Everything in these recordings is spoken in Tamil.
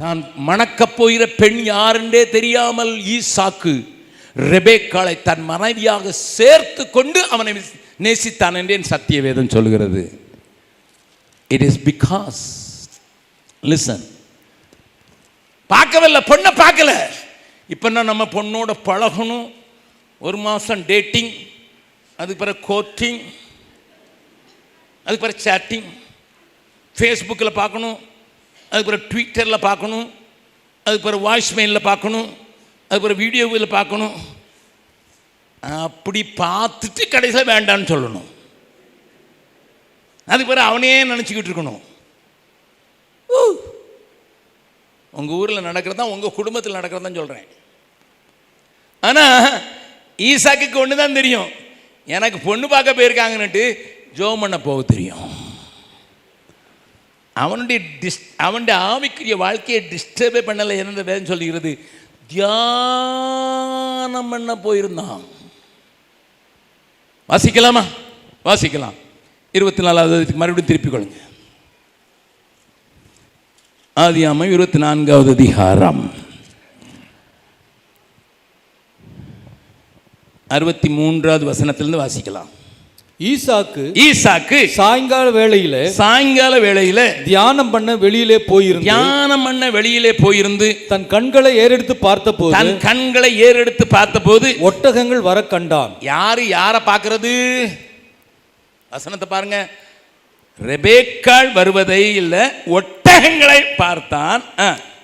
நான் மணக்கப் போகிற பெண் யாருன்றே தெரியாமல் ஈசாக்கு ரெபேக்காலை தன் மனைவியாக சேர்த்து கொண்டு அவனை நேசித்தான் என்று சத்திய வேதம் சொல்கிறது இட் இஸ் பிகாஸ் லிசன் பார்க்கவில்லை பொண்ணை பார்க்கல. இப்போ நம்ம பொண்ணோட பழகணும்? ஒரு மாதம் டேட்டிங் அதுக்கு பிறகு கோட்டிங் அதுக்கு பிறகு சேட்டிங் ஃபேஸ்புக்கில் பார்க்கணும். அதுக்கப்புறம் பிறகு ட்விட்டரில் பார்க்கணும். அதுக்கப்புறம் பிறகு வாய்ஸ் பார்க்கணும். அதுக்கப்புறம் பிறகு வீடியோவில் பார்க்கணும். அப்படி பார்த்துட்டு கடைசியில் வேண்டான்னு சொல்லணும். அதுக்கு பிறகு அவனே நினச்சிக்கிட்டு இருக்கணும். உங்கள் ஊரில் நடக்கிறதா உங்கள் குடும்பத்தில் நடக்கிறதான் சொல்கிறேன் ஆனால் ஈசாக்குக்கு ஒன்று தான் தெரியும். எனக்கு பொண்ணு பார்க்க போயிருக்காங்கன்னுட்டு ஜோம் பண்ண போக தெரியும். அவனுடைய டிஸ் அவனுடைய ஆவிக்குரிய வாழ்க்கையை டிஸ்டர்பே பண்ணலை என்ன வேதம் சொல்லுகிறது. தியானம் பண்ண போயிருந்தான். வாசிக்கலாமா? வாசிக்கலாம். இருபத்தி நாலாவது மறுபடியும் திருப்பிக் கொள்ளுங்க. ஆதியாம இருபத்தி நான்காவது அதிகாரம். அறுபத்தி மூன்றாவது வசனத்திலிருந்து வாசிக்கலாம். ஈசாக்கு ஈசாக்கு சாயங்கால வேளையில சாயங்கால வேளையில தியானம் பண்ண வெளியிலே போயிருந்து தியானம் பண்ண வெளியிலே போயிருந்து தன் கண்களை ஏறெடுத்து பார்த்தபோது தன் கண்களை ஏறெடுத்து பார்த்தபோது ஒட்டகங்கள் வர கண்டான். யாரு யாரை பார்க்கறது? வசனத்தை பாருங்க. ரெபேக்காள் வருவதை இல்ல ஒட்டகங்களை பார்த்தான்.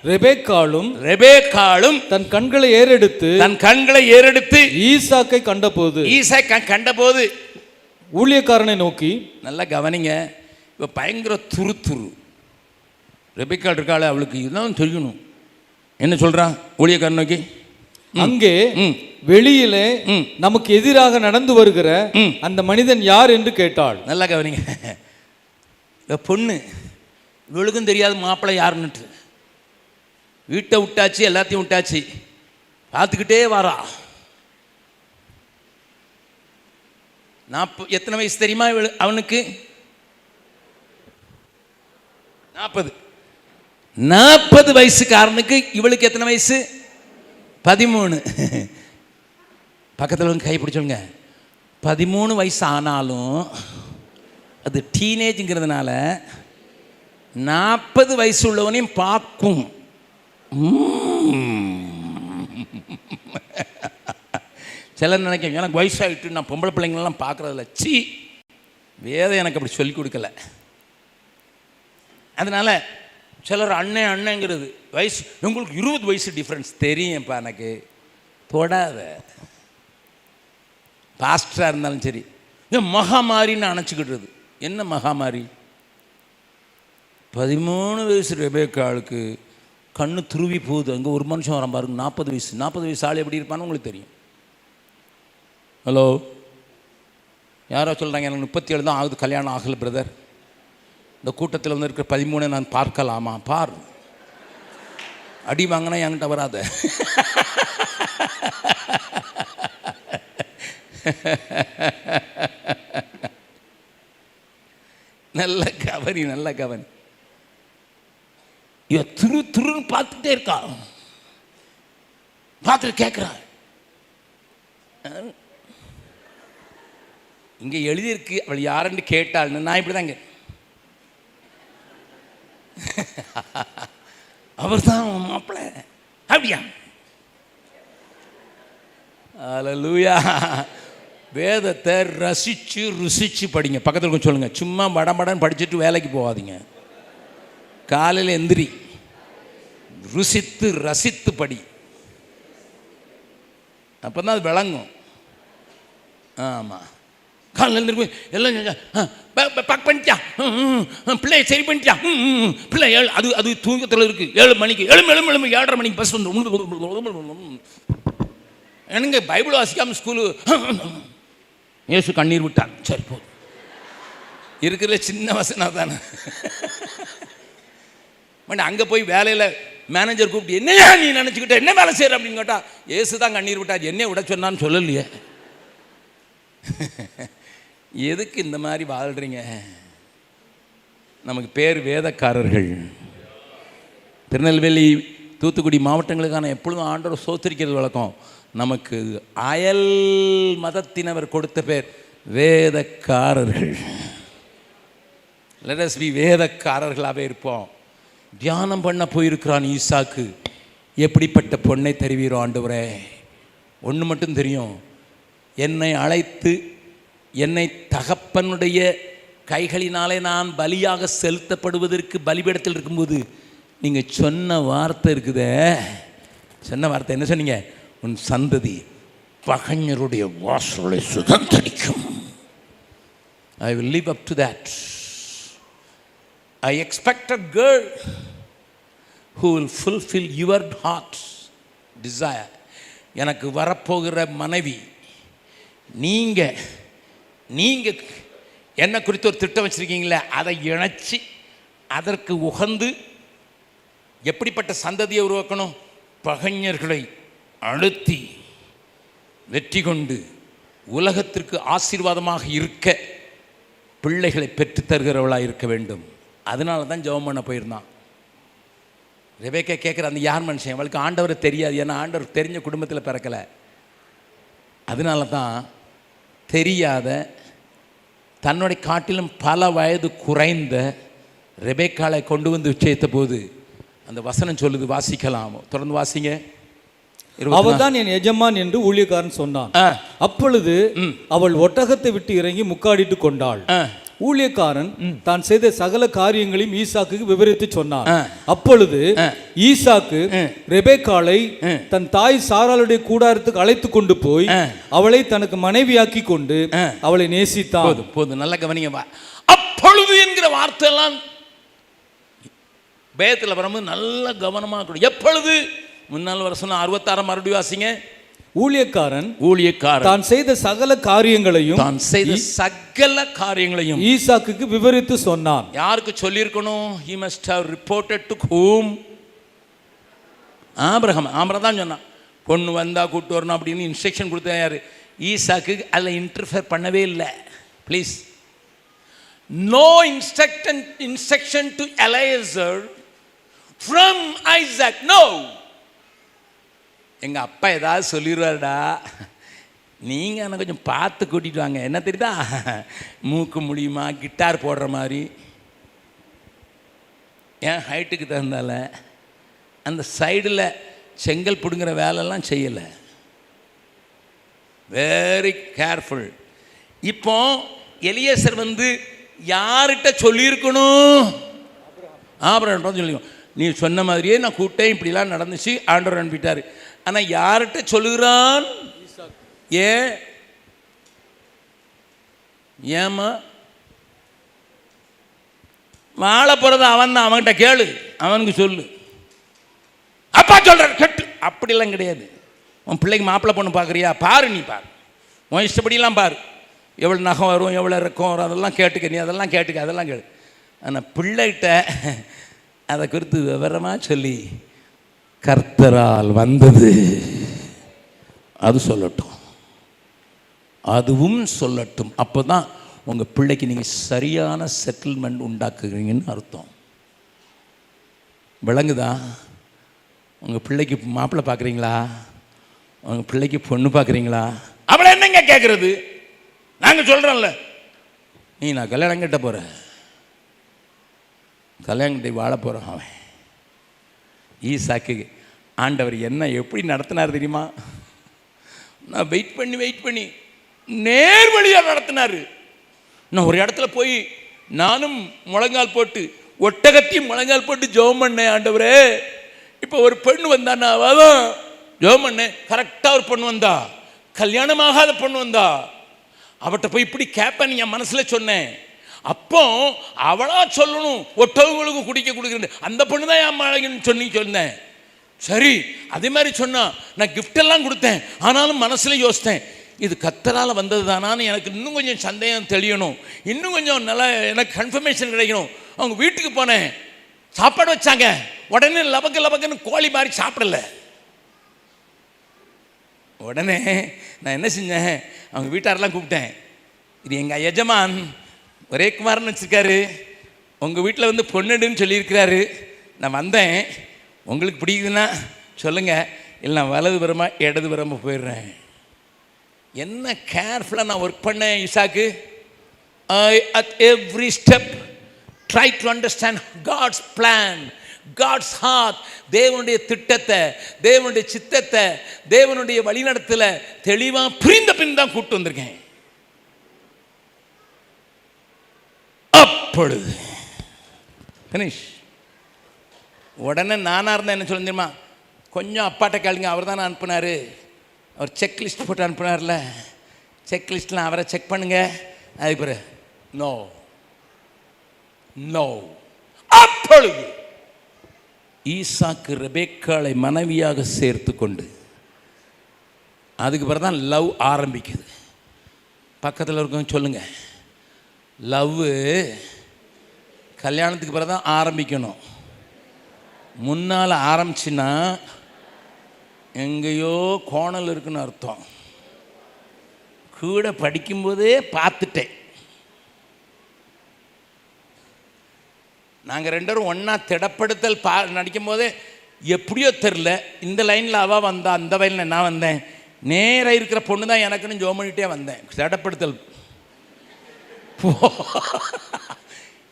ரெபேக்காலும் ரெபேக்காளும் தன் கண்களை ஏறெடுத்து தன் கண்களை ஏறெடுத்து ஈசாக்கை கண்டபோது ஈசா கண்டபோது ஊழியக்காரனை நோக்கி நல்லா கவனிங்க இப்போ பயங்கர துரு துரு ரெபேக்காள் இருக்காளே அவளுக்கு இதுதான் தெரியணும். என்ன சொல்றான் ஊழியக்காரன் நோக்கி? அங்கே வெளியிலே. நமக்கு எதிராக நடந்து வருகிற. அந்த மனிதன் யார் என்று கேட்டாள். நல்லா கவனிங்க. இந்த பொண்ணு. இவளுக்கும் தெரியாது மாப்பிள்ளை யாருன்னுட்டு. வீட்டை விட்டாச்சு எல்லாத்தையும் விட்டாச்சு. பார்த்துக்கிட்டே வரா. நாற்ப எத்தனை வயசு தெரியுமா அவனுக்கு? நாற்பது. நாற்பது வயசுக்காரனுக்கு இவளுக்கு எத்தனை வயசு? பதிமூணு. பக்கத்தில் வந்து கை பிடிச்சோங்க பதிமூணு வயசு ஆனாலும் அது டீனேஜுங்கிறதுனால நாற்பது வயசு உள்ளவனையும் பார்க்கும். சிலர் நினைக்க எனக்கு வயசாகிட்டு நான் பொம்பளை பிள்ளைங்களெல்லாம் பார்க்குறதில்ல. சி வேதம் எனக்கு அப்படி சொல்லிக் கொடுக்கல. அதனால் சிலர் அண்ணன் அண்ணங்கிறது வயசு உங்களுக்கு இருபது வயசு டிஃப்ரென்ஸ் தெரியும்ப்பா எனக்கு. தொடாத. பாஸ்டராக இருந்தாலும் சரி. இந்த மகாமாரின்னு அணைச்சிக்கிட்டுறது என்ன மகாமாரி? பதிமூணு வயசு ரெபேக்காளுக்கு கண்ணு துருவி போகுது. அங்கே ஒரு மனுஷன் வரான் பாருங்க நாற்பது வயசு. நாற்பது வயசு ஆள் எப்படி இருப்பான்னு உங்களுக்கு தெரியும். ஹலோ யாரோ சொல்கிறாங்க எனக்கு முப்பத்தி ஏழு தான் ஆகுது கல்யாணம் ஆகலை பிரதர் இந்த கூட்டத்தில் வந்து இருக்கிற பதிமூணை நான் பார்க்கலாமா? பார். அடி வாங்கினா என்கிட்ட வராத. நல்ல கவனி நல்ல கவனி. இவ துரு துருன்னு பார்த்துட்டே இருக்கா. பார்த்துட்டு கேட்குறான் இங்கே எழுதியிருக்கு அவள் யாருன்னு கேட்டாள்னு நான் இப்படி தாங்க அவர் தான் மாப்பிள்ள. அப்படியா? அலலூயா வேதத்தை ரசித்து ருசித்து படிங்க. பக்கத்தில் கொஞ்சம் சொல்லுங்கள் சும்மா மடமடன்னு படிச்சுட்டு வேலைக்கு போகாதீங்க. காலையில் எந்திரி. ருசித்து ரசித்து படி. அப்போ தான் அது விளங்கும். ஆமாம் காலையில் இருந்து எல்லாம் செஞ்சா, பண்ணிட்டியா? பக் பிள்ளைய சரி பண்ணிட்டியா? ம், பிள்ளை ஏழு அது அது தூக்கத்தில் இருக்குது ஏழு மணிக்கு எழும எழும எழும ஏழரை மணிக்கு பஸ் வந்து எனக்கு பைபிள் வாசிக்காமல் ஸ்கூலு இயேசு கண்ணீர் விட்டான் சரி போதும் இருக்கிற சின்ன வசனம் தானே அங்கே போய் வேலையில் மேனேஜர் கூப்பிட்டு என்னையா நீ நினச்சிக்கிட்ட? என்ன வேலை செய்கிற அப்படின்னு கேட்டால் ஏசு தான் கண்ணீர் விட்டார். என்னையை விட சொன்னான்னு சொல்லலையே. எதுக்கு இந்த மாதிரி வாழ்கிறீங்க நமக்கு பேர் வேதக்காரர்கள். திருநெல்வேலி தூத்துக்குடி மாவட்டங்களுக்கான எப்பொழுதும் ஆண்டவர் சோத்திரிக்கிறது வழக்கம். நமக்கு அயல் மதத்தினவர் கொடுத்த பேர் வேதக்காரர்கள். லெட்டஸ் பி வேதக்காரர்களாகவே இருப்போம். தியானம் பண்ண போயிருக்கிறான் ஈசாக்கு. எப்படிப்பட்ட பொண்ணை தருவீரோ ஆண்டவரே? ஒன்று மட்டும் தெரியும். என்னை அழைத்து என்னை தகப்பனுடைய கைகளினாலே நான் பலியாக செலுத்தப்படுவதற்கு பலிபீடத்தில் இருக்கும்போது நீங்கள் சொன்ன வார்த்தை இருக்குதே. சொன்ன வார்த்தை என்ன சொன்னீங்க? உன் சந்ததி பகைஞருடைய வாசலை சுதந்திரிக்கும். I will leave up to that I expect a girl who will fulfil your heart desire எனக்கு வரப்போகிற மனைவி நீங்கள் நீங்கள் என்ன குறித்து ஒரு திட்டம் வச்சுருக்கீங்களே அதை இணைச்சி அதற்கு உகந்து எப்படிப்பட்ட சந்ததியை உருவாக்கணும்? பகைஞர்களை அழுத்தி வெற்றி கொண்டு உலகத்திற்கு ஆசீர்வாதமாக இருக்க பிள்ளைகளை பெற்றுத்தருகிறவளாக இருக்க வேண்டும். அதனால தான் ஜெபம் பண்ண போயிருந்தான். ரெபேக்கா கேட்குற அந்த யார் மனுஷன்? அவளுக்கு ஆண்டவரை தெரியாது. ஏன்னா ஆண்டவர் தெரிஞ்ச குடும்பத்தில் பிறக்கலை. அதனால தான் தெரியாத தன்னுடைய காட்டிலும் பல வயது குறைந்த ரெபேக்காளை கொண்டு வந்து வச்சேத்த போது அந்த வசனம் சொல்லுது வாசிக்கலாம்? தொடர்ந்து வாசிங்க. நாலு. அவர்தான் என் எஜமான் என்று ஊழியக்காரன் சொன்னான். அப்பொழுது அவள் ஒட்டகத்தை விட்டு இறங்கி முக்காடிட்டு கொண்டாள். ஊழியக்காரன் தான் செய்த சகல காரியங்களையும் ஈசாக்குக்கு விவரித்து சொன்னான். அப்பொழுது. ஈசாக்கு ஆ. தன் தாய் சாராளுடைய கூடாரத்துக்கு அழைத்து கொண்டு போய். அவளை தனக்கு மனைவியாக்கி கொண்டு. அவளை நேசித்தான் போதும் போதும் நல்ல கவனிங்க அப்பொழுது என்கிற வார்த்தை எல்லாம் பேத்தில் வரும்போது நல்ல கவனமாக இருக்கணும் எப்பொழுது முன்னால் வர சொன்ன அறுபத்தாறாம் மறுபடியும் வாசிங்க ஊழியக்காரன் ஊழியக்காரன் தான் செய்த சகல காரியங்களையும் தான் செய்த சகல காரியங்களையும் ஈசாக்குக்கு விவரித்து சொன்னான். யாருக்கு சொல்லியிருக்கணும்? He must have reported to whom Abraham. Abraham தான் சொன்னான். பொண்ணு வந்தா கூட்டு வரணும் அப்படின்னு இன்ஸ்ட்ரக்ஷன் கொடுத்தா யார்? ஈசாக்கு அதில் இன்டர்ஃபியர் பண்ணவே இல்லை. Please no instruction instruction to Eliezer from Isaac no எங்கள் அப்பா ஏதாவது சொல்லிடுவாருடா. நீங்கள் எனக்கு கொஞ்சம் பார்த்து கூட்டிட்டு வாங்க. என்ன தெரியுதா? மூக்கு முடியுமா? கிட்டார் போடுற மாதிரி. என் ஹைட்டுக்கு தகுந்தால அந்த சைடில் செங்கல் பிடுங்குற வேலைலாம் செய்யலை. வெரி கேர்ஃபுல் இப்போ எலியேசர் வந்து யார்கிட்ட சொல்லியிருக்கணும்? ஆபரம் சொல்லிக்கணும் நீ சொன்ன மாதிரியே நான் கூட்டேன் இப்படிலாம் நடந்துச்சு. ஆண்டவர் அனுப்பிட்டார். ஆனால் யார்கிட்ட சொல்லுகிறான்? ஏன் ஏம்மா? வாழ போகிறது அவன் தான் அவன்கிட்ட கேளு. அவனுக்கு சொல்லு. அப்பா சொல்ற கெட்டு. அப்படிலாம் கிடையாது. உன் பிள்ளைக்கு மாப்பிள்ளை பொண்ணு பார்க்குறியா? பாரு நீ பாரு. உன் இஷ்டப்படிலாம் பாரு. எவ்வளோ நகம் வரும் எவ்வளோ இறக்கம் வரும் அதெல்லாம் கேட்டுக்க. நீ அதெல்லாம் கேட்டுக்க அதெல்லாம் கேளு. ஆனால் பிள்ளைகிட்ட அதை குறித்து விவரமாக சொல்லி கர்த்தரால் வந்தது. அது சொல்லட்டும். அதுவும் சொல்லட்டும். அப்போ தான் உங்கள் பிள்ளைக்கு நீங்கள் சரியான செட்டில்மெண்ட் உண்டாக்குறீங்கன்னு அர்த்தம். விளங்குதா? உங்கள் பிள்ளைக்கு மாப்பிள்ளை பார்க்குறீங்களா உங்கள் பிள்ளைக்கு பொண்ணு பார்க்குறீங்களா அவளை என்னங்க கேட்குறது நாங்கள் சொல்கிறோம்ல நீ நான் கல்யாணம் கட்ட போகிறேன் கல்யாணம் கட்டி வாழ போகிறான் அவன். ஈசாக்கு ஆண்டவர் என்ன எப்படி நடத்தினார் தெரியுமா? நான் வெயிட் பண்ணி வெயிட் பண்ணி நேர் வழியாக நடத்தினார். நான் ஒரு இடத்துல போய் நானும் முழங்கால் போட்டு ஒட்டகத்தையும் முழங்கால் போட்டு ஜெபம் பண்ணேன் ஆண்டவரே. இப்போ ஒரு பெண் நான் அவதான் ஜெபம் பண்ணேன். கரெக்டாக ஒரு பொண்ணு வந்தா கல்யாணமாகாத பொண்ணு வந்தா. அவட்ட போய் இப்படி கேட்பேன் என் மனசில் சொன்னேன். அப்போ அவளா சொல்லணும் ஒட்டவங்களுக்கு குடிக்க கொடுக்குறேன் அந்த பொண்ணு தான் என் மழகின்னு சொன்னி சொன்னேன். சரி அதே மாதிரி சொன்னால் நான் கிஃப்டெல்லாம் கொடுத்தேன் ஆனாலும் மனசில் யோசித்தேன் இது கத்தரால் வந்தது தானான்னு எனக்கு இன்னும் கொஞ்சம் சந்தேகம் தெளியணும். இன்னும் கொஞ்சம் நல்லா எனக்கு கன்ஃபர்மேஷன் கிடைக்கணும். அவங்க வீட்டுக்கு போனேன் சாப்பாடு வச்சாங்க. உடனே லபக்கு லபக்குன்னு கோழி மாதிரி சாப்பிடல. உடனே நான் என்ன செஞ்சேன் அவங்க வீட்டாரெல்லாம் கூப்பிட்டேன். இது எங்கள் எஜமான் ஒரே குமாரன் வச்சுருக்காரு. உங்கள் வீட்டில் வந்து பொண்ணுடுன்னு சொல்லியிருக்கிறாரு. நான் வந்தேன். உங்களுக்கு பிடிக்குதுன்னா சொல்லுங்கள் இல்லை நான் வலது புறமா இடது புறமா போயிடுறேன். என்ன கேர்ஃபுல்லாக நான் ஒர்க் பண்ணேன் இசாக்கு I at every step try to understand God's plan God's heart தேவனுடைய திட்டத்தை தேவனுடைய சித்தத்தை தேவனுடைய வழிநடத்தில் தெளிவாக புரிந்த பின் தான் கூப்பிட்டு வந்திருக்கேன். அப்பொழுது ஃபினிஷ் உடனே நானாக இருந்தால் என்ன சொல்ல தெரியுமா? கொஞ்சம் அப்பாட்ட கேளுங்க அவர் தானே அனுப்புனார். அவர் செக் லிஸ்ட் போட்டு அனுப்புனார்ல செக் லிஸ்ட்லாம் அவரை செக் பண்ணுங்க. அதுக்கு பிறகு நோ நோ அப்பொழுது ஈசாக்கு ரெபேக்காளை மனைவியாக சேர்த்து கொண்டு அதுக்கு பிறகு தான் லவ் ஆரம்பிக்குது. பக்கத்தில் இருக்கவங்க சொல்லுங்க. லவ் கல்யாணத்துக்கு பிறகு தான் ஆரம்பிக்கணும். முன்னால் ஆரம்பிச்சுன்னா எங்கேயோ கோணல் இருக்குன்னு அர்த்தம். கூட படிக்கும்போதே பார்த்துட்டேன். நாங்கள் ரெண்டரும் ஒன்றா திடப்படுத்தல் பா நடிக்கும்போதே எப்படியோ தெரில இந்த லைனில் அவள் வந்தா அந்த வயலில் நான் வந்தேன். நேராக இருக்கிற பொண்ணு தான் எனக்குன்னு ஜோம் பண்ணிகிட்டே வந்தேன். திடப்படுத்தல்.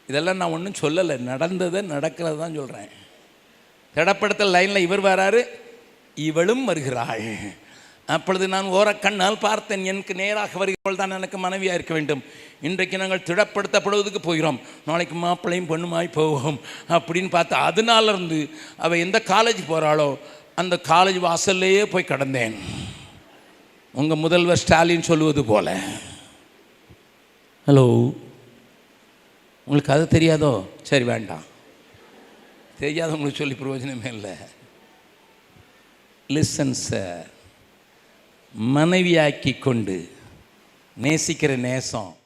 இதெல்லாம் நான் ஒன்றும் சொல்லலை. நடந்ததை நடக்கிறது தான் சொல்கிறேன் திடப்படுத்தல் லைனில் இவர் வராரு. இவளும் வருகிறாள். அப்பொழுது நான் ஓரக்கண்ணால் பார்த்தேன் எனக்கு நேராக வருகிறவள் தான் எனக்கு மனைவியாக இருக்க வேண்டும். இன்றைக்கு நாங்கள் திடப்படுத்தப்படுவதற்கு போகிறோம். நாளைக்கு மாப்பிள்ளையும் பொண்ணுமாய் போவோம் அப்படின்னு பார்த்து அதனால இருந்து அவள் எந்த காலேஜ் போகிறாளோ அந்த காலேஜ் வாசல்லையே போய் கடந்தேன். உங்கள் முதல்வர் ஸ்டாலின் சொல்லுவது போல. ஹலோ உங்களுக்கு அது தெரியாதோ? சரி வேண்டாம். தெரியாதவங்களுக்கு சொல்லி பிரயோஜனமே இல்லை. லிசன் சார் மனைவியாக்கி கொண்டு நேசிக்கிற நேசம்